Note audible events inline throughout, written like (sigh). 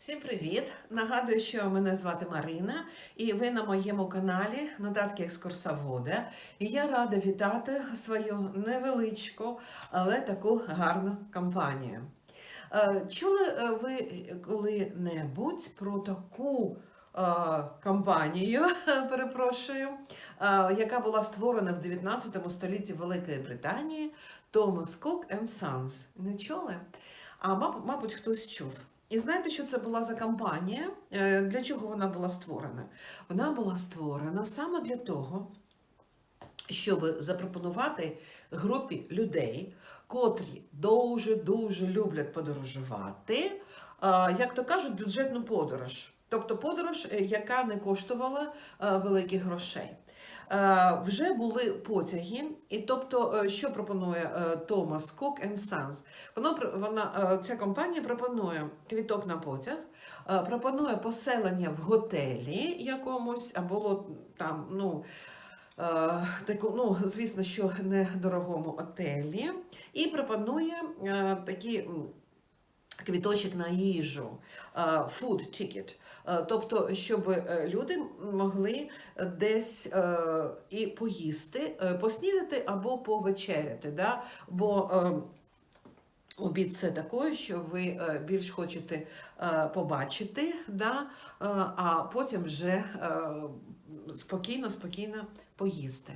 Всім привіт! Нагадую, що мене звати Марина, і ви на моєму каналі Нотатки екскурсовода. І я рада вітати свою невеличку, але таку гарну компанію. Е, Чули е, ви коли-небудь про таку е, компанію, (laughs) перепрошую, яка була створена в 19 столітті Великої Британії Cook and Sons? Не чули? А мабуть, хтось чув. І знаєте, що це була за кампанія? Е, Для чого вона була створена? Вона була створена саме для того, щоб запропонувати групі людей, котрі дуже-дуже люблять подорожувати, е, як то кажуть, бюджетну подорож. Тобто подорож, е, яка не коштувала великих грошей. Е, Вже були потяги, і тобто, е, що пропонує е, Thomas Cook and Sons? Воно вона ця компанія пропонує квіток на потяг, пропонує поселення в готелі якомусь, або ло- там, ну. Таку, ну, звісно, що недорогому отелі, і пропонує такі квіточок на їжу, е, food ticket. Е, Тобто, щоб е, люди могли десь і поїсти, поснідати або повечеряти. Да? Бо обід це такое, що ви більш хочете побачити, да? а потім вже спокійно, спокійно поїсти.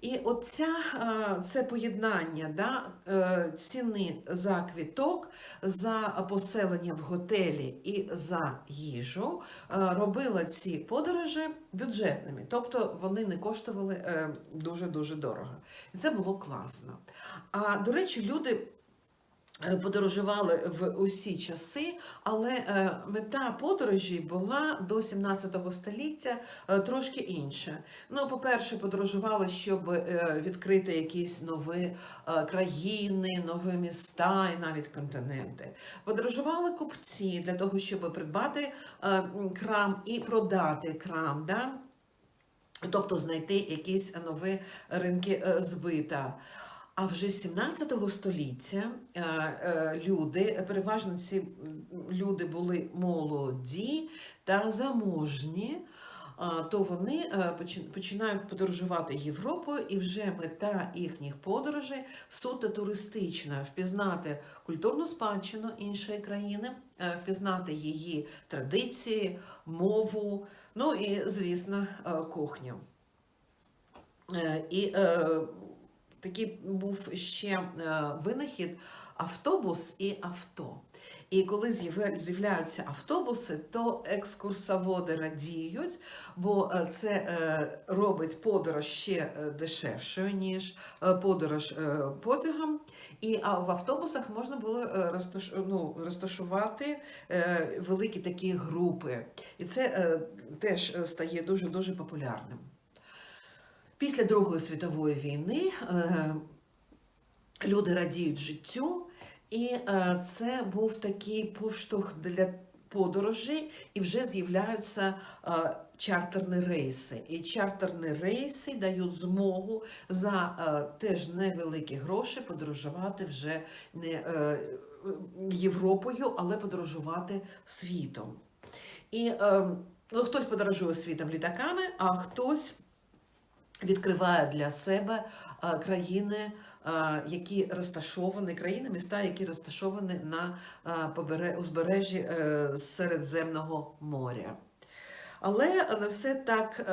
І оця, е, це поєднання да, е, ціни за квіток, за поселення в готелі і за їжу е, робила ці подорожі бюджетними, тобто вони не коштували дуже-дуже дорого. І це було класно. А до речі, люди. Е, Подорожували в усі часи, але е, мета подорожі була до 17 століття е, трошки інша. Ну, по-перше, подорожували, щоб відкрити якісь нові країни, нові міста і навіть континенти. Подорожували купці для того, щоб придбати крам і продати крам. Да? Тобто знайти якісь нові ринки збита. А вже з 17 століття е, е, люди, переважно ці люди були молоді та заможні, то вони е, починають подорожувати Європою, і вже мета їхніх подорожей суто туристична впізнати культурну спадщину іншої країни, впізнати її традиції, мову, ну і, звісно, кухню. І такий був ще е, винахід автобус і авто. І коли з'являються автобуси, то екскурсоводи радіють, бо е, це е, робить подорож ще дешевшою, ніж подорож потягом. І в автобусах можна було ну, розташувати великі такі групи. І це теж стає дуже-дуже популярним. Після Другої світової війни е, люди радіють життю, і е, це був такий повштовх для подорожей, і вже з'являються е, чартерні рейси. І чартерні рейси дають змогу за теж невеликі гроші подорожувати вже не Європою, але подорожувати світом. І е, ну, хтось подорожує світом літаками, а хтось відкриває для себе е, країни, е, які розташовані, країни, міста, які розташовані на е, узбережжі Середземного моря. Але не все так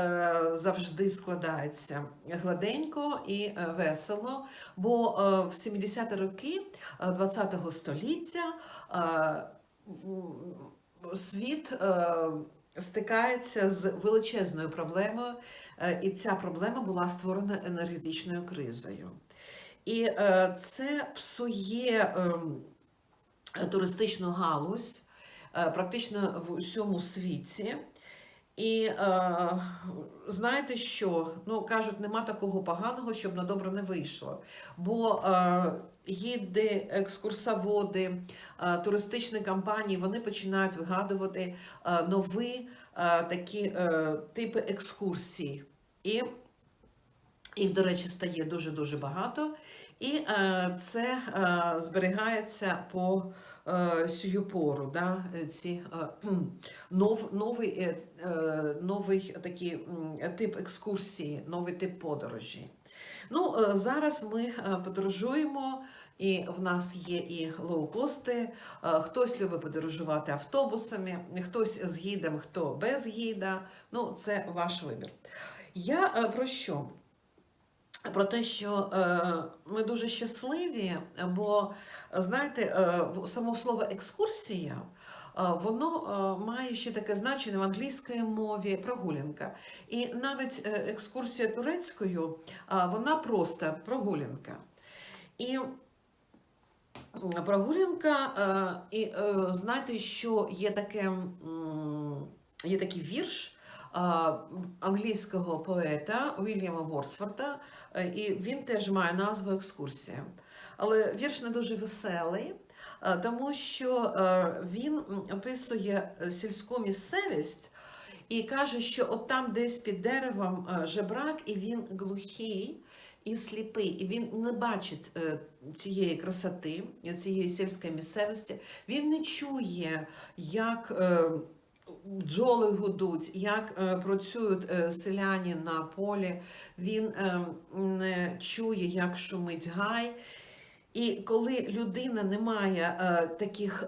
завжди складається гладенько і весело, бо в 70-ті роки 20-го століття світ стикається з величезною проблемою, і ця проблема була створена енергетичною кризою. І е, це псує ем, туристичну галузь е, практично в усьому світі. І е, знаєте що? Ну кажуть, нема такого поганого, щоб на добре не вийшло. Бо е, гіди, екскурсоводи, е, туристичні компанії вони починають вигадувати е, нові е, такі типи екскурсій. І їх, до речі, стає дуже-дуже багато. І це зберігається по сію пору. Да? Ці, нов, новий, новий такий тип екскурсії, новий тип подорожі. Ну, зараз ми подорожуємо, і в нас є і лоукости. е, Хтось любить подорожувати автобусами, хтось з гідом, хто без гіда. Ну, це ваш вибір. Я е, про що? Про те, що е, ми дуже щасливі, бо знаєте, само слово екскурсія. Воно має ще таке значення в англійській мові прогулянка. І навіть екскурсія турецькою, вона просто прогулянка. І прогулянка, е, і е, знаєте, що є таке, є такий вірш е, англійського поета Вільяма Ворсфорда, і він теж має назву Екскурсія. Але вірш не дуже веселий, тому що він описує сільську місцевість і каже, що от там десь під деревом жебрак, і він глухий і сліпий, і він не бачить е, цієї красоти, цієї сільської місцевості. Він не чує, як е, бджоли гудуть, як е, працюють селяні на полі. Він не чує, як шумить гай. І коли людина не має таких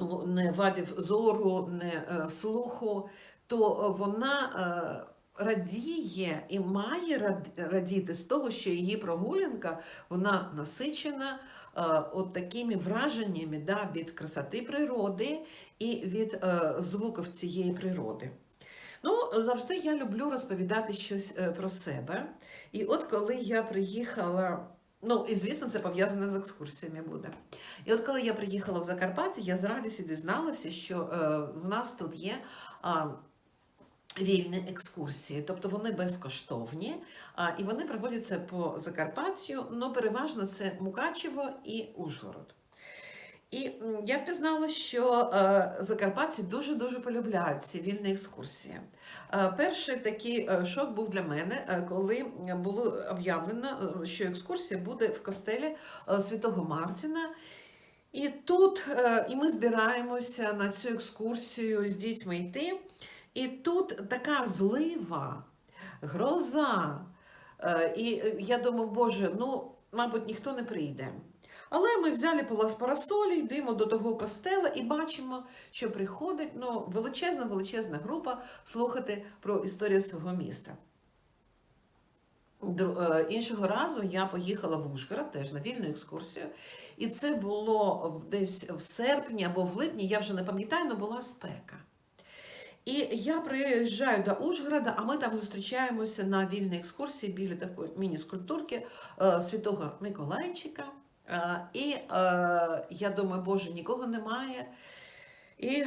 ну, не вадів зору, не слуху, то вона радіє і має рад- радіти з того, що її прогулянка вона насичена е, от такими враженнями да, від красоти природи і від е, звуків цієї природи. Ну, завжди я люблю розповідати щось е, про себе. І от коли я приїхала, ну і звісно, це пов'язане з екскурсіями буде. І от коли я приїхала в Закарпаття, я з радістю дізналася, що в нас тут є вільні екскурсії, тобто вони безкоштовні, і вони проводяться по Закарпаттю, але переважно це Мукачево і Ужгород. І я впізнала, що е, закарпатці дуже-дуже полюбляють ці вільні екскурсії. Е, перший такий е, шок був для мене, коли було об'явлено, що екскурсія буде в костелі Святого Мартіна. І тут і ми збираємося на цю екскурсію з дітьми йти. І тут така злива, гроза. Е, І е, я думаю, Боже, ну, мабуть, ніхто не прийде. Але ми взяли палас парасолі, йдемо до того костела і бачимо, що приходить ну, величезна величезна група слухати про історію свого міста. Е, Іншого разу я поїхала в Ужгород теж на вільну екскурсію, і це було десь в серпні або в липні, я вже не пам'ятаю, але була спека. І я приїжджаю до Ужгорода, а ми там зустрічаємося на вільній екскурсії біля такої міні-скульптурки е, Святого Миколайчика. Е, і е, я думаю, Боже, нікого немає. І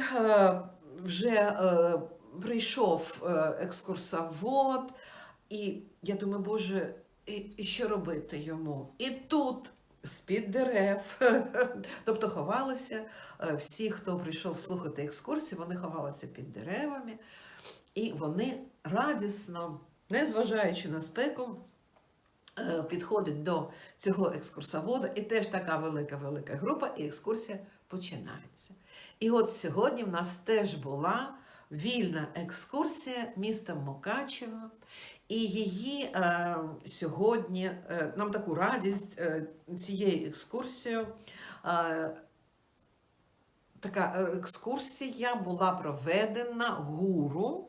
вже прийшов екскурсовод, і я думаю, Боже, і, і що робити йому? І тут з-під дерев, (laughs) тобто ховалися е, всі, хто прийшов слухати екскурсію, вони ховалися під деревами, і вони радісно, незважаючи на спеку, е, підходить до цього екскурсовода, і теж така велика-велика група, і екскурсія починається. І от сьогодні в нас теж була вільна екскурсія містом Мукачево, і її е, сьогодні е, нам таку радість е, цією екскурсією. Е, така екскурсія була проведена гуру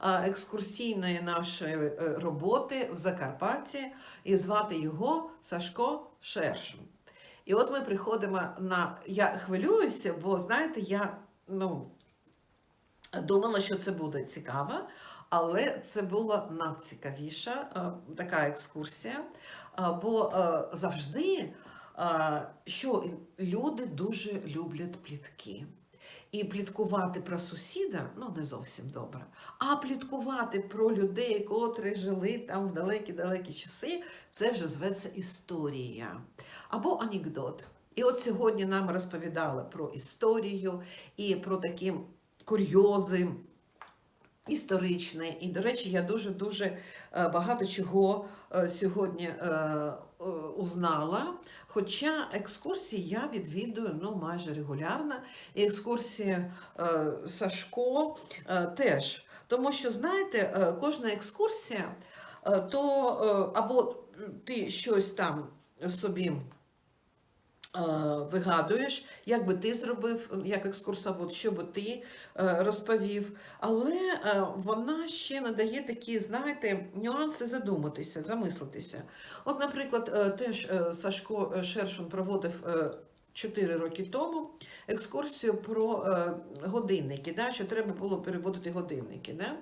е, екскурсійної нашої е, роботи в Закарпатті, і звати його Сашко Шершун. І от ми приходимо на. Я хвилююся, бо знаєте, я ну, думала, що це буде цікаво, але це була надцікавіша е, така екскурсія. Е, бо е, завжди що люди дуже люблять плітки. І пліткувати про сусіда ну не зовсім добре. А пліткувати про людей, котрі жили там в далекі-далекі часи, це вже зветься історія або анекдот. І от сьогодні нам розповідали про історію і про такі курйози історичні. І, до речі, я дуже-дуже е, багато чого е, сьогодні е, узнала. Хоча екскурсії я відвідую ну, майже регулярно, і екскурсії Сашко теж. Тому що, знаєте, кожна екскурсія, то або ти щось там собі вигадуєш, як би ти зробив, як екскурсовод, що би ти е, розповів. Але е, вона ще надає такі, знаєте, нюанси задуматися, замислитися. От, наприклад, е, теж е, Сашко Шершун проводив. е, 4 роки тому екскурсію про е, годинники, да, що треба було переводити годинники. Да?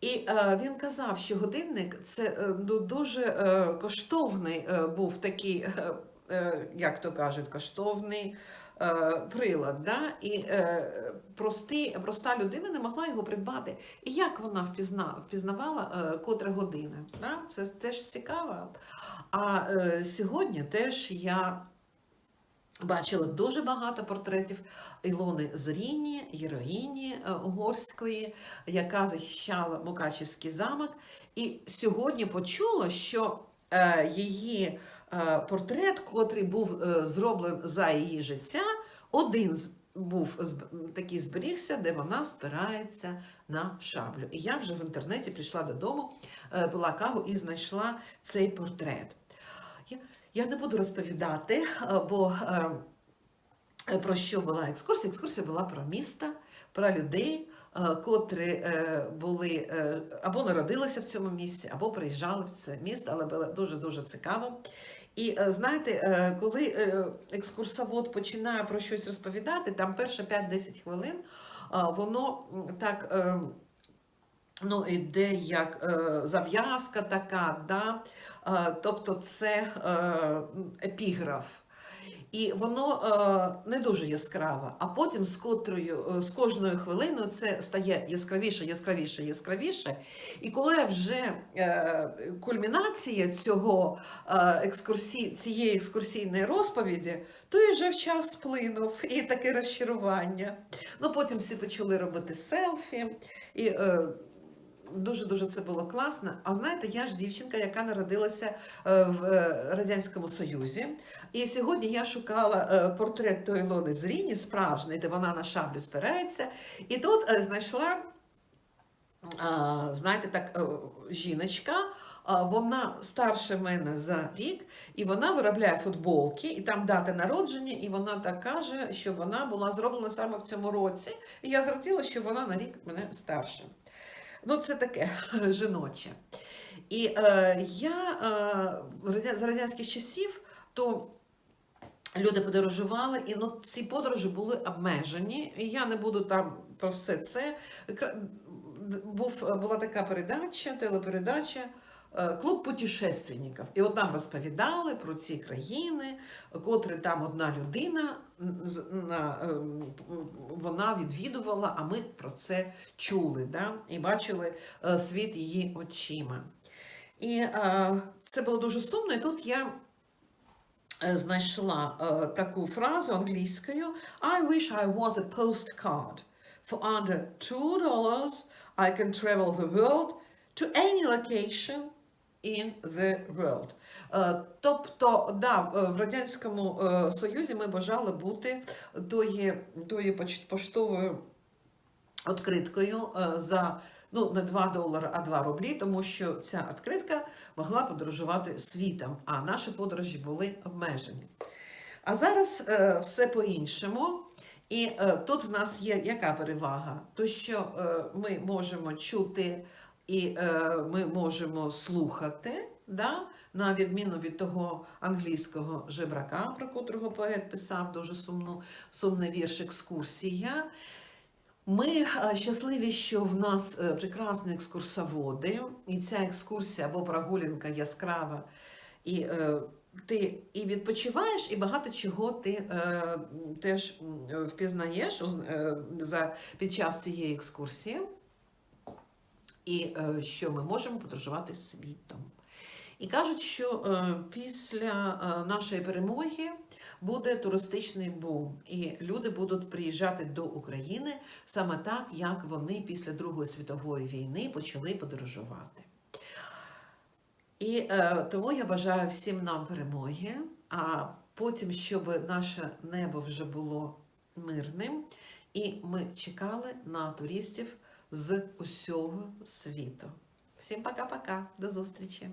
І е, він казав, що годинник це е, ну, дуже е, коштовний е, був такий, е, е, як то кажуть, коштовний е, прилад. Да? І е, прості, проста людина не могла його придбати. І як вона впізна, впізнавала, е, котра година? Да? Це теж цікаво. А е, сьогодні теж я. Бачила дуже багато портретів Ілони Зріні, героїні е, угорської, яка захищала Мукачівський замок. І сьогодні почула, що е, її е, портрет, котрий був е, зроблений за її життя, один з- був такий зберігся, де вона спирається на шаблю. І я вже в інтернеті прийшла додому, е, пила каву і знайшла цей портрет. Я, не буду розповідати, е, бо е, е, про що була екскурсія. Екскурсія була про місто, про людей, е, котрі е, були е, або народилися в цьому місці, або приїжджали в це місто, але було дуже-дуже цікаво. І е, знаєте, е, коли е, екскурсовод починає про щось розповідати, там перше 5-10 хвилин, воно так. Ну, іде як зав'язка така, да? тобто це епіграф. І воно е, не дуже яскраве, а потім з котрою, е, з кожною хвилиною це стає яскравіше, яскравіше, яскравіше. І коли вже е, кульмінація цього екскурсі, цієї екскурсійної розповіді, то і вже в час сплинув, і таке розчарування. Ну потім всі почали робити селфі. І, Дуже-дуже це було класно. А знаєте, я ж дівчинка, яка народилася в Радянському Союзі. І сьогодні я шукала е, портрет тої Ілони Зріні, справжній, де вона на шаблю спирається. І тут е, знайшла, а, знаєте, так, е, жіночка. Вона старше мене за рік, і вона виробляє футболки, і там дата народження, і вона так каже, що вона була зроблена саме в цьому році. І я зраділа, що вона на рік мене старше. Ну, це таке (laughs) жіноче. І е, я е, з радянських часів, то люди подорожували, і ну, ці подорожі були обмежені. Я не буду там про все це. Був, була така передача, телепередача. е, Клуб путешественників. І от нам розповідали про ці країни, котрі там одна людина ем, вона відвідувала, а ми про це чули да? і бачили е, світ її очима. І е, це було дуже сумно. І тут я е, знайшла е, таку фразу англійською I wish I was a postcard. For under two dollars I can travel the world to any location in the world. Е, Тобто, да, е, в Радянському е, Союзі ми бажали бути тої поштовою відкриткою е, за ну, не 2 долари, а 2 рублі, тому що ця відкритка могла подорожувати світом, а наші подорожі були обмежені. А зараз е, все по-іншому. І е, тут в нас є яка перевага? То, що е, ми можемо чути і е, ми можемо слухати, да? на відміну від того англійського жебрака, про котрого поет писав дуже сумну, сумний вірш екскурсія. Ми е, щасливі, що в нас е, прекрасні екскурсоводи, і ця екскурсія або прогулянка яскрава, і е, ти і відпочиваєш, і багато чого ти е, теж впізнаєш за, під час цієї екскурсії, і е, що ми можемо подорожувати світом. І кажуть, що е, після нашої перемоги буде туристичний бум, і люди будуть приїжджати до України саме так, як вони після Другої світової війни почали подорожувати. І е, тому я бажаю всім нам перемоги, а потім, щоб наше небо вже було мирним, і ми чекали на туристів з усього світу. Всім пока-пока, до зустрічі!